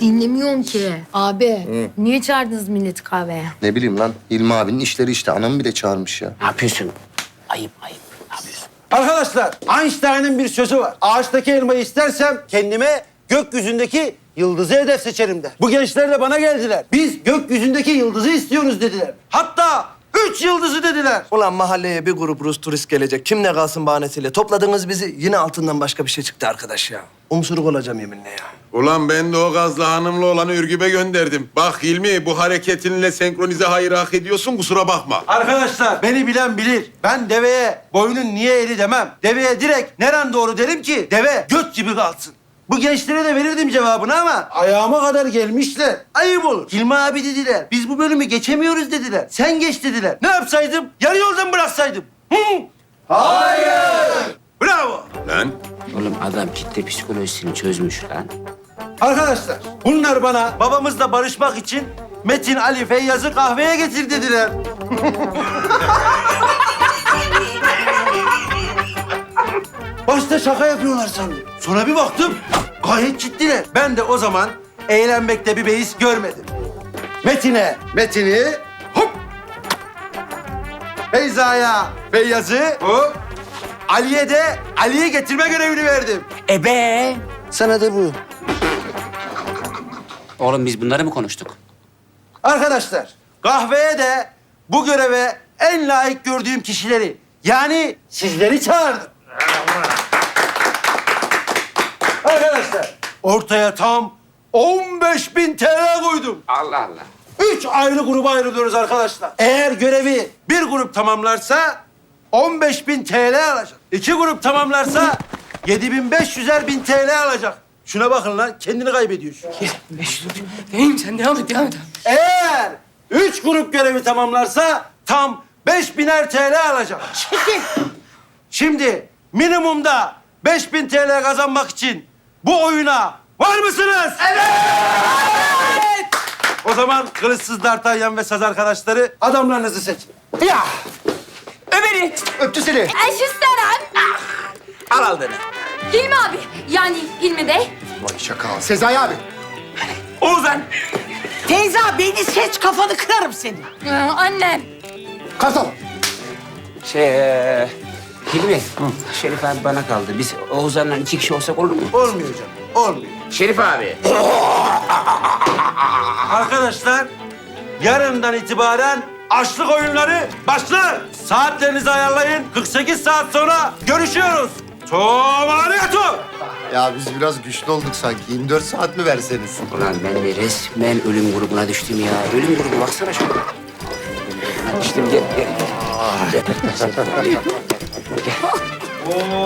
Dinlemiyorum ki. Abi niye çağırdınız milleti kahveye? Ne bileyim lan İlmi abinin işleri işte. Anamı bile çağırmış ya. Ne yapıyorsun? Ayıp ayıp. Ne yapıyorsun? Arkadaşlar Einstein'ın bir sözü var. Ağaçtaki elmayı istersem kendime gökyüzündeki yıldızı hedef seçerim der. Bu gençler de bana geldiler. Biz gökyüzündeki yıldızı istiyoruz dediler. Hatta üç yıldızı dediler. Ulan mahalleye bir grup Rus turist gelecek. Kim ne kalsın bahanesiyle. Topladınız bizi. Yine altından başka bir şey çıktı arkadaş ya. Umsuruk olacağım yeminle ya. Ulan ben de o gazlı hanımlı olanı Ürgüp'e gönderdim. Bak Hilmi bu hareketinle senkronize hayır hak ediyorsun kusura bakma. Arkadaşlar beni bilen bilir. Ben deveye boynun niye eli demem. Deveye direkt neren doğru derim ki deve göt gibi kalsın. Bu gençlere de verirdim cevabını ama ayağıma kadar gelmişler. Ayıp olur. Hilmi abi dediler. Biz bu bölümü geçemiyoruz dediler. Sen geç dediler. Ne yapsaydım? Yarı yoldan bıraksaydım. Hı? Hayır. Bravo. Lan Oğlum adam kitle psikolojisini çözmüş lan. Arkadaşlar bunlar bana babamızla barışmak için Metin, Ali, Feyyaz'ı kahveye getir dediler. Başta şaka yapıyorlar sandım. Sonra bir baktım gayet ciddiler. Ben de o zaman eğlenmekte bir beis görmedim. Metin'e Metin'i hop. Feyza'ya Feyyaz'ı hop. Ali'ye de Ali'yi getirme görevini verdim. Ebe. Sana da bu. Oğlum biz bunları mı konuştuk? Arkadaşlar kahveye de bu göreve en layık gördüğüm kişileri yani sizleri çağırdım. Arkadaşlar ortaya tam 15 bin TL koydum. Allah Allah. Üç ayrı gruba ayrılıyoruz arkadaşlar. Eğer görevi bir grup tamamlarsa 15 bin TL alacak. İki grup tamamlarsa 7500'er bin TL alacak. Şuna bakın lan kendini kaybediyorsun. Neyim sen devam et devam et. Eğer üç grup görevi tamamlarsa tam 5000'er TL alacak. Şimdi minimumda 5000 TL kazanmak için bu oyuna var mısınız? Evet! O zaman kılıçsız D'Artagnan ve saz arkadaşları adamlarınızı seçin. Ya. Ömer'i. Öptü seni. Eşüsteren. Al aldığını. Hilmi abi yani Hilmi Bey. Vay şaka. Sezai abi. Oğuzhan. Teyze beni seç kafanı kırarım senin. Ee, annem. Kartal. Şey, e, Hilmi. Şerif abi bana kaldı. Biz Oğuzhan'la iki kişi olsak olur mu? Olmuyor canım, olmuyor. Şerif abi. Arkadaşlar yarından itibaren açlık oyunları başlar. Saatlerinizi ayarlayın. 48 saat sonra görüşüyoruz. Tomariyatu. Ya biz biraz güçlü olduk sanki. 24 saat mi verseniz? Ulan ben de resmen ölüm grubuna düştüm ya. Ölüm grubu baksana şuna. Düştüm gel gel. 이제 다시 이렇게. 오.